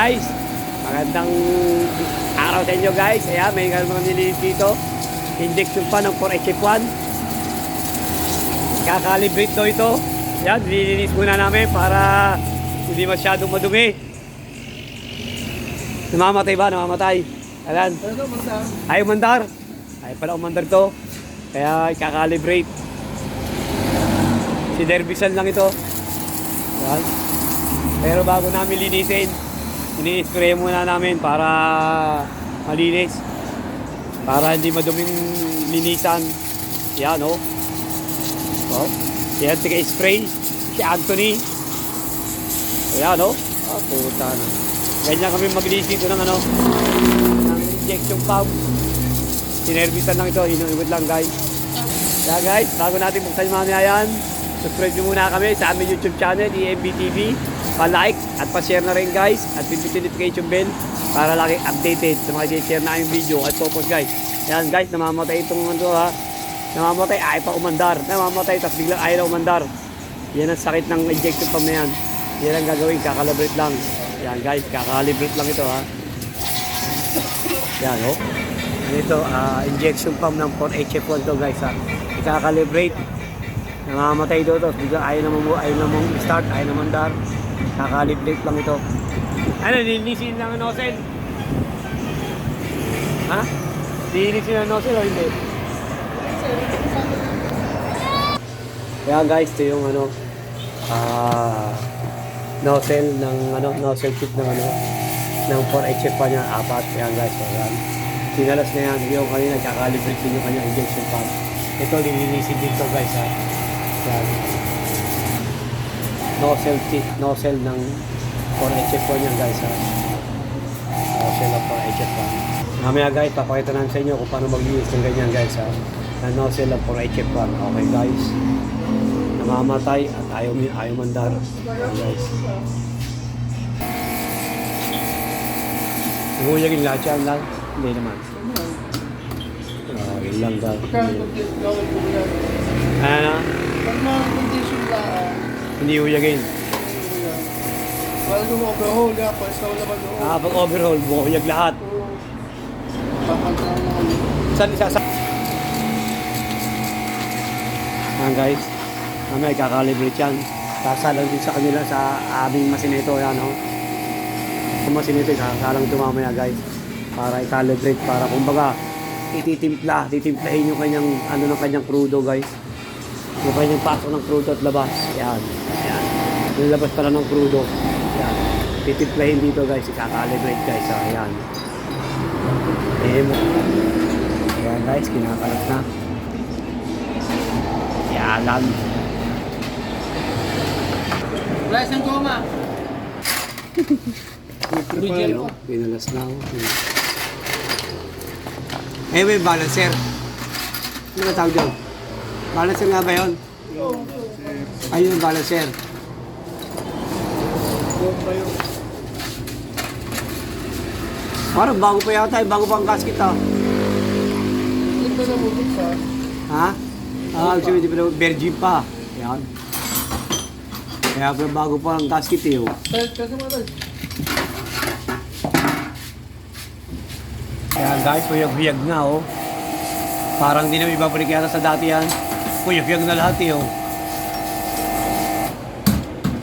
guys, magandang araw sa inyo guys. Ayan, may mga nililis dito. Injection pa ng 4HF1. Kakalibrate daw ito. Ayan, nililinis muna namin para hindi masyadong madumi. Namamatay ba? Namamatay. Ayan. Ayaw mandar. Ayaw pala umandar to. Kaya kakalibrate. Si Derbisan lang ito. Ayan. Pero bago namin linisin, ini-spray muna namin para malinis. Para hindi maduming linisan. Yan, oh. Oh. Yan, tika-spray. Si Anthony. Ayan, oh. Ah, puta na. Ganyan kami maglinis dito ng ano, ng injection pump. Sinervisan lang ito, inuigot lang guys. Kaya guys, bago natin buksan yung mga yan, subscribe nyo muna kami sa aming YouTube channel, EMBTV. Pa-like at pa-share na rin guys at pindutin notification bell para lagi updated sa mga share na yung video at focus guys. Yan guys, namamatay itong ano ha. Namamatay, ay pa umandar. Namamatay, tapos biglang ayaw na umandar. Yan ang sakit ng injection pump na yan. Yan ang gagawin, kakalibrate lang. Yan guys, kakalibrate lang ito ha. Yan oh. Ito, ah, injection pump ng 4HF1 to guys ha. Ikakalibrate. Namamatay ito, tapos biglang ayaw na ayaw na start, ayaw na mandar. Kakalibrate lang ito. Ano, nilinisin lang ang nozzle? Ha? Nilinisin ang nozzle o hindi? Kaya guys, ito yung ano, ah, nozzle ng ano, nozzle tip ng ano, ng 4HF pa niya, apat. Yan guys, so yan. Sinalas na yan, yung kanina, kakalibrate din yung kanyang injection pump. Ito, nilinisin dito guys ha. Yan. Nozzle tip, nozzle ng 4HF po niyan guys ha. Nozzle ng 4HF pa. Mamaya guys, papakita namin sa inyo kung paano maglinis ng ganyan guys ha. Na nozzle ng 4HF pa. Okay guys. Namamatay at ayaw, ayaw mandar. Yan guys. Nguyagin lahat yan lang. Hindi naman. Ah, yun lang daw. Ano? Pag mga condition lang, Hindi uyagin. wala nung overhaul nga, pwes na wala man Ah, pag overhaul, bukuyag lahat. Papagkakas na Saan isasa? Ayan guys, mamaya kakalibrate yan. Sasalang din sa kanila sa aming masinito yan, no? Ang masinito, sasalang ito mamaya guys. Para i-calibrate, para kumbaga, ititimpla, titimplahin yung kanyang, ano ng kanyang crudo guys. Yung kanyang pasok ng crudo at labas. Yan, yan. Yung labas pala ng crudo. Yan. Titimplahin dito guys, i-calibrate guys. Ah, yan. Eh, Ayan guys, kinakalat na. Yalan. Wala isang goma. Ayun, pinalas na ako. Eh, may balancer. Ano ba tawag doon? Balancer nga ba yun? Ayun, balancer. Parang bago pa yata, eh, bago pa ang gasket ah. Ito na bubuk pa. Ha? Ah, gusto hindi pa naman virgin pa. Yan. Kaya pa bago pa ang gasket eh. oh. Kasi mga tayo. Kaya guys, huyag-huyag na oh. Parang di na ibabalik yata sa dati yan. Huyag-huyag na lahat eh oh.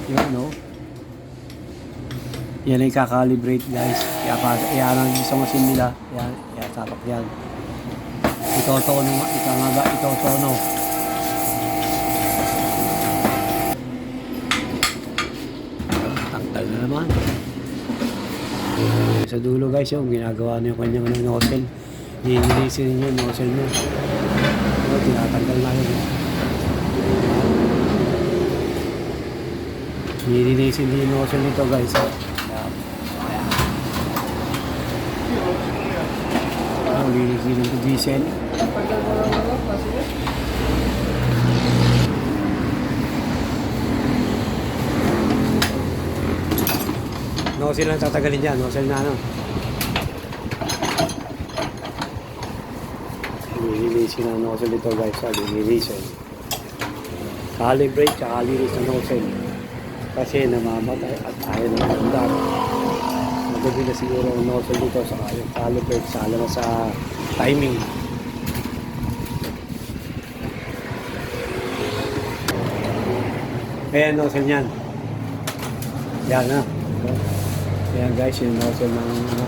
Yan oh. Yan ay kakalibrate guys. Kaya pa, yan ang machine nila. Yan, yan, tapak yan. Ito tono, ito nga ba, ito tono. Tanggal na naman. Sa dulo guys, yung ginagawa na yung kanyang ano, nozzle. Nililisin niyo yung nozzle mo. Tinatanggal na yun. Nililisin din yung nozzle nito guys. Ayan. Oh, lilisin ng diesel. Nozzle lang tatagalin dyan. Nozzle na ano. Nililisin ang nozzle nito guys. Ah, nililisin. Calibrate tsaka linis ng nozzle. Kasi namamatay at ayaw na mandar. din na siguro ang nozzle dito sa yung caliper sa alam sa timing. Ayan nozzle niyan. Yan na. Ayan guys, yung nozzle ng ano,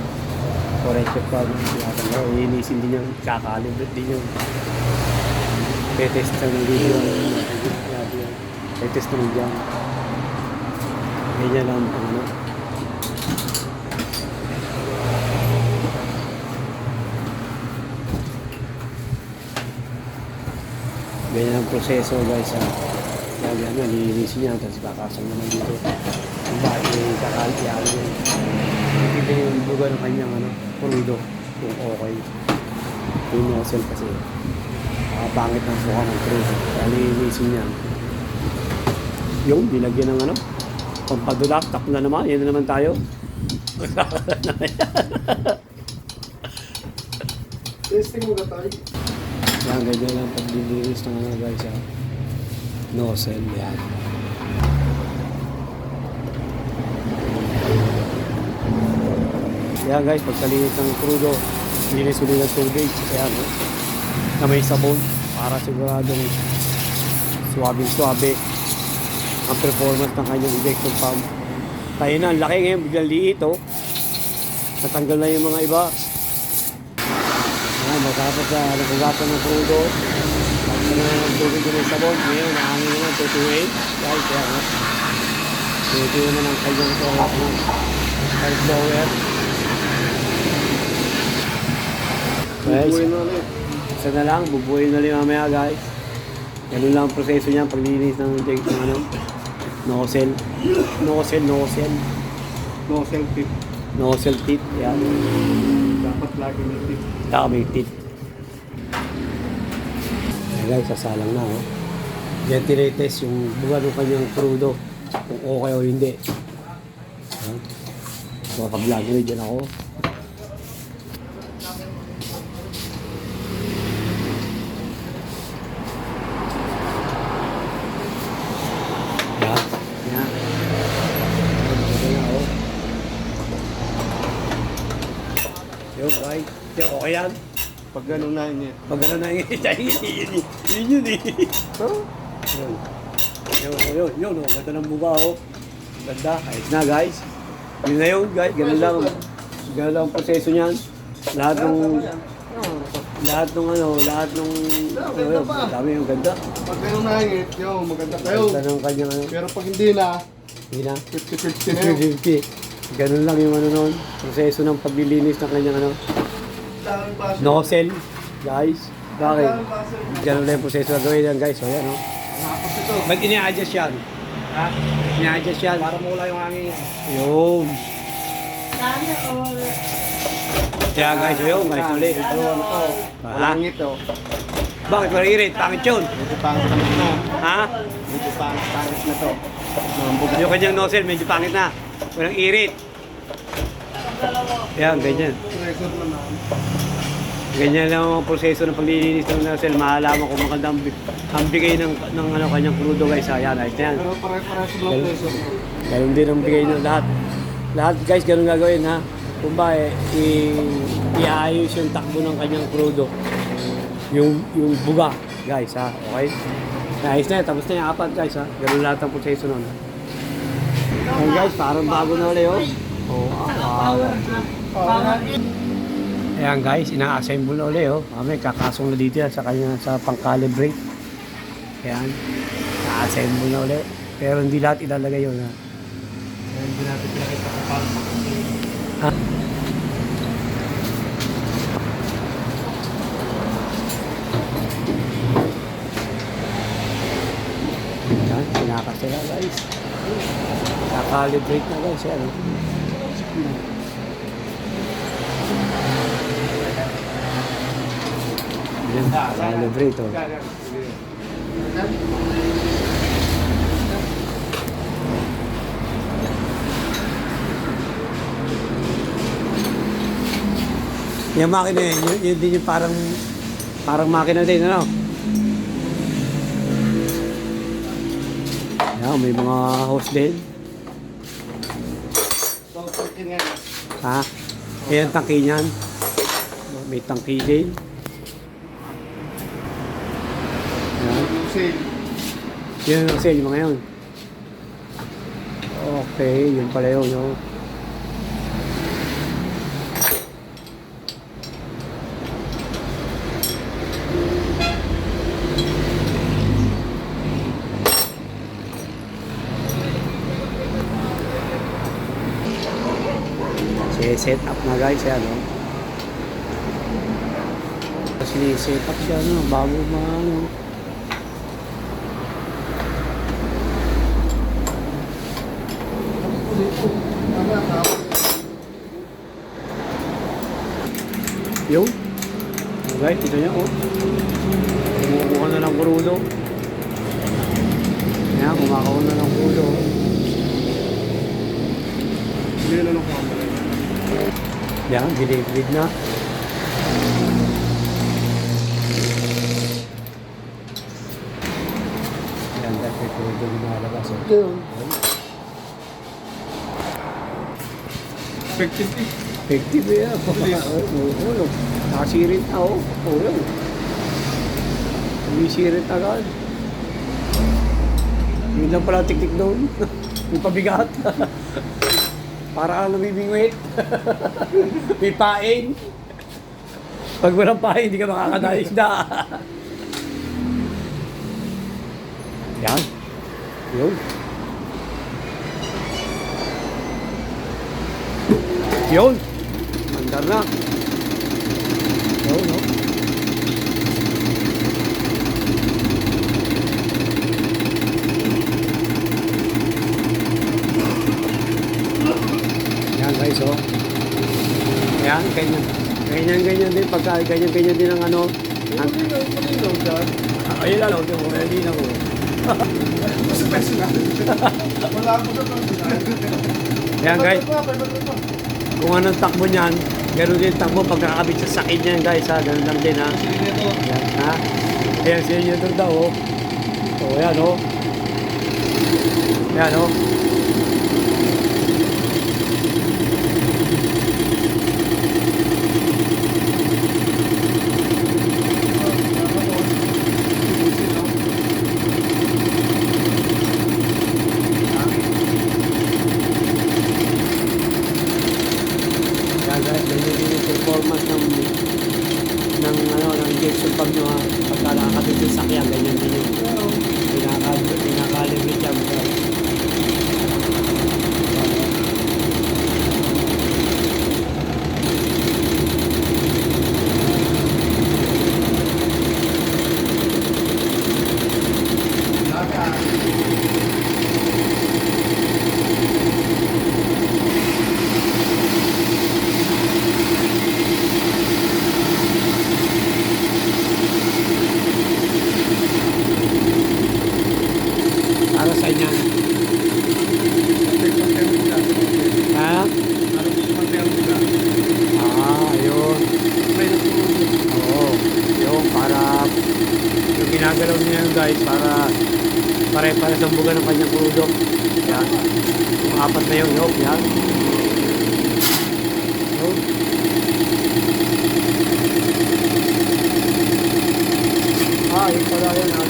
correction valve. Nga, iinisin din yung kakalibrate din yung Tetest ng video. Tetest ng dyan. Ganyan lang ang ano. Ganyan ang proseso guys. Ha. Lagi ano, lilinisin niya. Tapos kakasang naman dito. Kung bakit kakaliyan niya. Ito yung lugar ng kanyang ano, prudo. Kung okay. Yung nozzle kasi. Ah, pangit ng mukha ng prudo. Kaya lilinisin niya. Yung binagyan ng ano. Pampadulak, tak na naman. Yan na naman tayo. Testing mo na tayo. Yan, ganyan lang paglilinis ng ano guys. Ha. Nozzle, yan. Yan guys, pagkalinis ng crudo, linis ulit ng tubig. Ayan, no? na may sabon para siguradong suwabing-suwabe ang performance ng kanyang injection pump. Tayo na, ang laki ngayon, biglang liit, oh. Natanggal na yung mga iba. Ayan, matapos sa nagugatan ng crudo. Tapos na ng tubig ng sabon. Ngayon, nahangin naman, 228. Guys, kaya nga. Ito naman ang kanyang ito, ano, air blower. Guys, isa na lang, bubuhay na rin mamaya guys. Ganun lang ang proseso niya paglinis ng tank ng ano. Nozzle. Nozzle, nozzle. No selfie. Nozzle tip. Yan. Dapat lagi may tip. Saka may tip. Ayan guys, sasalang na oh. Yan tinetest yung buwan ng kanyang crudo. Kung okay o hindi. Ayan. So, pag-vlog rin dyan ako. Yan. Yan. Ayan na oh. Right. Yung, okay yan. Pag ganun na yun eh. Pag gano'n na yung yun, yun, yun yun eh. Huh? Yun. Yun, yun, yun, oh. Ganda ng buka, oh. Ganda. Ayos na, guys. Yun na yun, guys. Ganun lang. Ganun lang ang proseso niyan. Lahat ng, lahat ng ano, lahat ng, ano yun, dami yung ganda. Pag ganun na yun, yo, maganda kayo. Ganda ng kanyang, ano, Pero pag hindi na, hindi na. 50-50 na yun. 50. Ganun lang yung ano nun. Proseso ng paglilinis ng kanyang, ano, Daming nozzle. Guys. Bakit? Daming baso. Ganun lang yung proseso na gawin yan, guys. So, yan, oh. Nakapos ito. Ba't ini-adjust yan? Ha? Ini-adjust yan. Para mawala yung hangin. Yun. Kaya guys, yun, guys, ulit. Ito, ano to? Ah. Walang ito. Bakit maririt? Pangit yun. Medyo pangit na ito. Ha? Medyo pangit, pangit na to. Yung kanyang nozzle, medyo pangit na. Walang irit. Yan, ganyan. Record naman. Ganyan lang ang proseso ng paglilinis ng nozzle. Mahalaman kung maganda ang, bi- ang bigay ng, ng ano, kanyang crudo guys. Ayan, ayos na yan. Pero pare-pareho sa block pressure. Ganun din ang bigay ng lahat. Lahat guys, ganun gagawin ha. Kung ba, eh, i- iayos yung takbo ng kanyang crudo. Yung, yung buga, guys ha. Okay? Ayos na yan. Tapos na yung apat guys ha. Ganun lahat ang proseso nun. Ayan guys, parang bago na ulit oh. Oh, ah, wow. Ayan guys, ina-assemble na ulit oh. Mami, kakasong na dito yan sa kanya sa pang-calibrate. Ayan. Na-assemble na ulit. Pero hindi lahat ilalagay yun ha. Hindi natin pinakita kung paano. Ha? Yan, pinakas sila guys. Kakalibrate na guys. Yan. Yan, kakalibrate oh. Yung makina yun, yun, yun din yung parang parang makina din, ano? Yan, may mga hose din. So, 14 nga. Ha? Yan ang tangki niyan. May tangki din. Sale. Yun ang sale mga yun. Okay, yun pala yun. No? set up na guys yan no? kasi set up siya no? bago ma ano Yung? Okay, ito niya, oh. Kumukuha na ng kurudo. Ayan, kumakawa na ng kurudo. oh. Hindi na lang camera. Yan, bilibid na. Yan, dahil may kurudo na nalabas. Ito yun. Effective eh. Effective. Oo, oo. Nakasirit na, oh. Oo, yun. Umisirit agad. Yun lang pala tiktik doon. May pabigat. Para kang namimingwit. May pain. Pag walang pain, hindi ka makakadayis na. Yan. Yun. Yun. Andar na. Yun, no? Yan guys, oh. Yan, ganyan. Ganyan, ganyan din. Pagka ganyan, ganyan din ang ano. Ang, ayun lang, oh. Ready na ko. Mas personal. Wala ako sa personal. Yan guys, kung anong takbo niyan, gano'n din takbo pagkakabit sa sakit niyan guys, ha. Ganun lang din, ha. Yan, ha? Ayan, si doon daw, oh. Oh, yan, oh. Yan, oh. Yan, guys, ganyan din yung performance ng ng ano, ng injection pump nyo, ha. Pagka nakakabit yung sakyan, ganyan din yung pinaka, pinaka-limit yan, guys. Para sa inyan. Ha? Ah, yun. Oo. Yung para yung ginagalaw niya yun guys para pare-pare sa buga ng kanyang krudo. Yan. Yung apat na yun, yun. Yan. Yun. Ah, yun pala yun. Ah.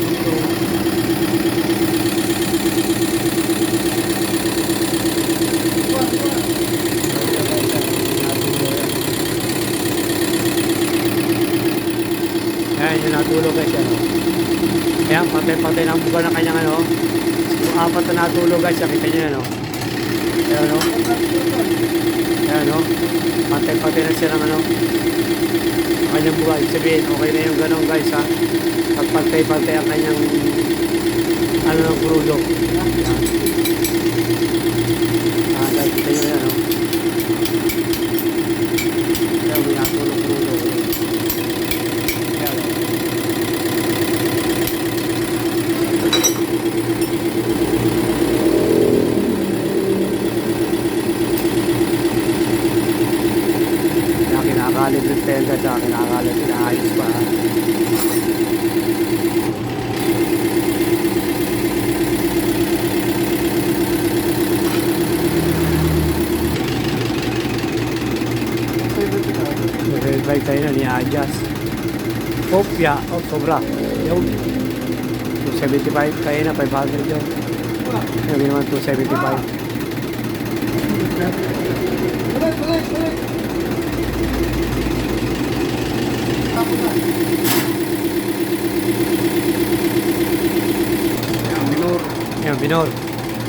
Ayan, yung natulog guys yan. oh. Ayan, patay-patay ng buga ng kanyang ano. Yung apat na natulog guys, nakita nyo yan. Oh. Ayan, oh. Ayan, oh. Patay-patay na siya ng ano. Ang kanyang. Ibig sabihin, okay na yung ganun guys ha. Pag patay-patay ang kanyang ano ng krudo. Ayan. Ah, guys, kita nyo yan, oh. Ayan, may natulog krudo. Ayan, oh. Kaya kinakalit yung tenda sa kinakalit, inaayos pa. Ina-adjust. Kopya. Oh, sobra. Yun. 275. Kaya na, 500 yun. Sabi naman 275. Balik, balik, balik. Ako na. Yan, minor. Yan, binor.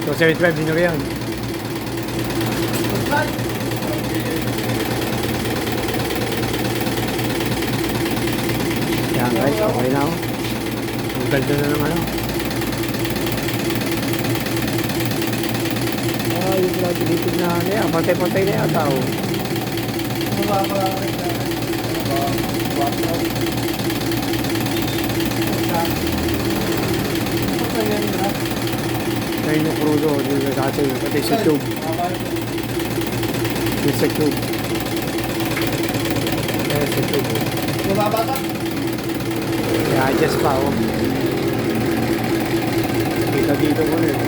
275, Yan guys, okay na ako. Ang ganda na ng ano. Ah, yung pala tinitig na ano yan. Pantay-pantay na yata oh. Mababa rin na. Mababa. Pagkayan na. Ngayon yung crudo, yung nagkasa yun. Pati sa tube. Yung sa tube. Kaya sa tube. Mababa ka? I-adjust pa oh. Kita dito mo rin.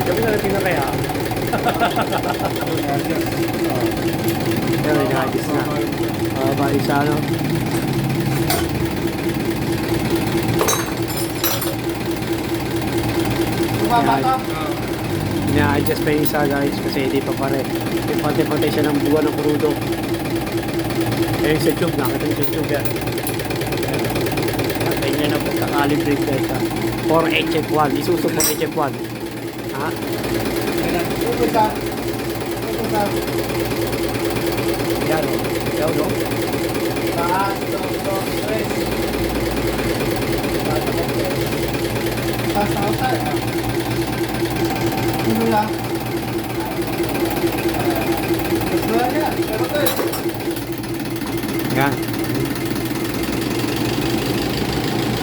Sabi na natin na kaya. Pero i-adjust na. Ah, bali sa ano. Ka? Ina-adjust pa yung isa guys kasi hindi pa pare. Pantay-pantay siya ng buwan ng crudo. Eh sa tube, nakita niyo sa tube yan. Guys ha. For HF1, isuso for HF1. Ha? Upit ka. Yan o. Yan o. Taas, dos, dos, tres. Taas ako, tres. Taas ako, taas. Lang? Mas wala niya. Pero to. Yan.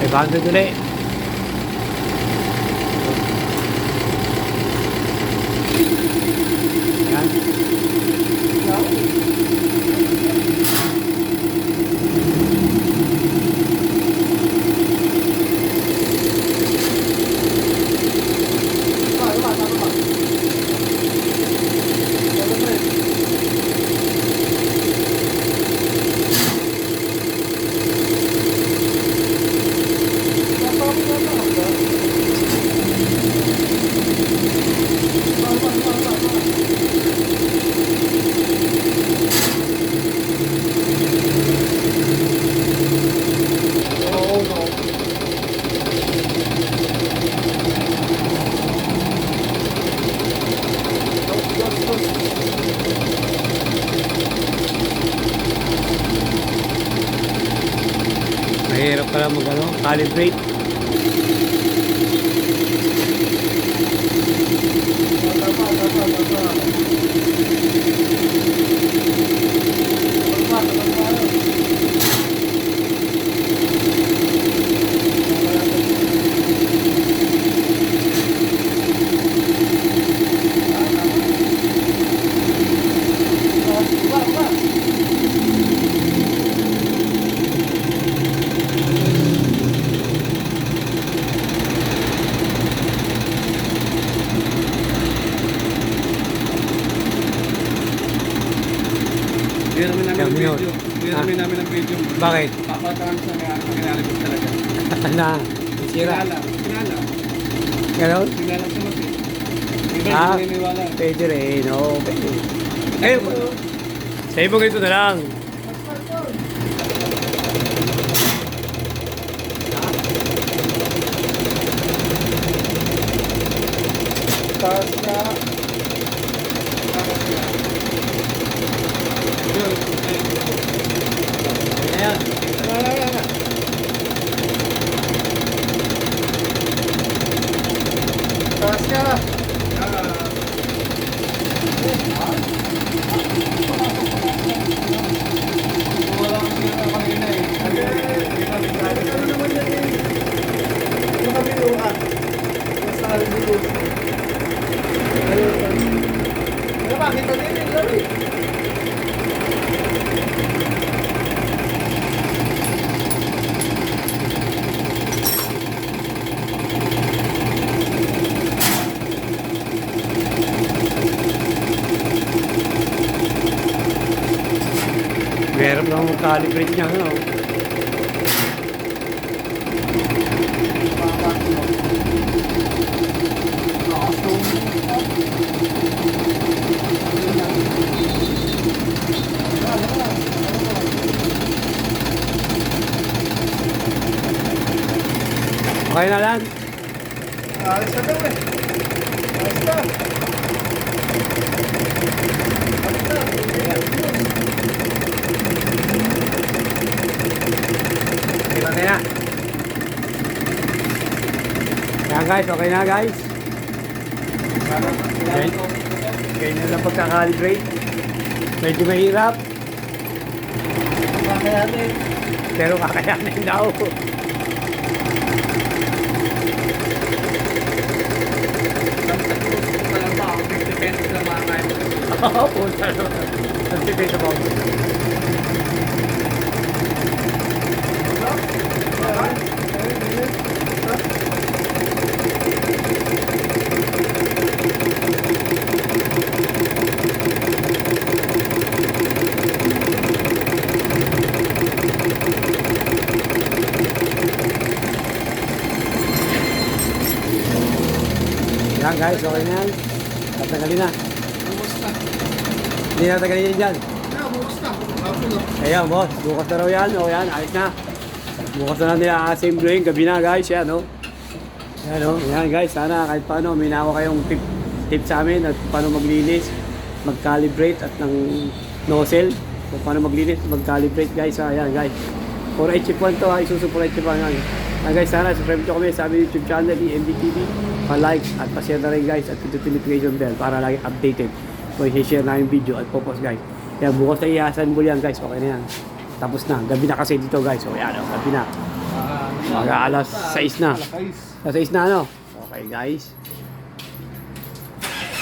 500 ulit. Yan. Tama, tama, tama. Pero to eh. Oh, no. Pala mag ano, calibrate. Meron namin Yan, ng minor. video. Ah. Namin ng video. Bakit? Papataan sa mga nangyari ko talaga. na, sira. Kilala. Kilala. Ganon? Kilala sa mati. Ah. Pwede rin, oo, pwede. Eh, sa'yo mo ganito na lang. Taas ka. Yun. Ayan. Wala, wala, wala. Taas ka. Wala kang sila kanina eh. Ano eh? Ano ba? Kita din yung lari. Lang mag-calibrate niya. Ano? Okay na lang. Alis na daw eh. Alis na. Alis na. Kita na yan. Yan guys, okay na guys. Okay. Ganyan lang pagka-calibrate. Medyo mahirap, Kakayanin. pero kakayanin daw. Oo, punta naman. Ang tipid sa bawang. Guys, okay na yan. Tatagalin na. Bukas na. Hindi na tagalin yan dyan. Ayan, boss. Bukas na raw yan. O yan, ayos na. Bukas na nila assembling. Gabi na, guys. Yan, o. Yan, o. Yan, guys. Sana kahit paano, may nawa kayong tip, tip sa amin at paano maglinis, mag-calibrate at ng nozzle. Kung paano maglinis, mag-calibrate, guys. Ha? Yan, guys. For HF1 to, ha. Isusu for HF1. Yan. Ah, guys, sana subscribe nyo kami sa aming YouTube channel, EMDTV. Pa-like at pa-share na rin, guys. At pindutin notification bell para lagi updated. Kung i-share na yung video at popost, guys. Kaya bukas na i-assign mo yan, guys. Okay na yan. Tapos na. Gabi na kasi dito, guys. O, yan, o. Gabi na. Mga alas 6 na. Alas 6. Alas 6 na, ano? Okay, guys.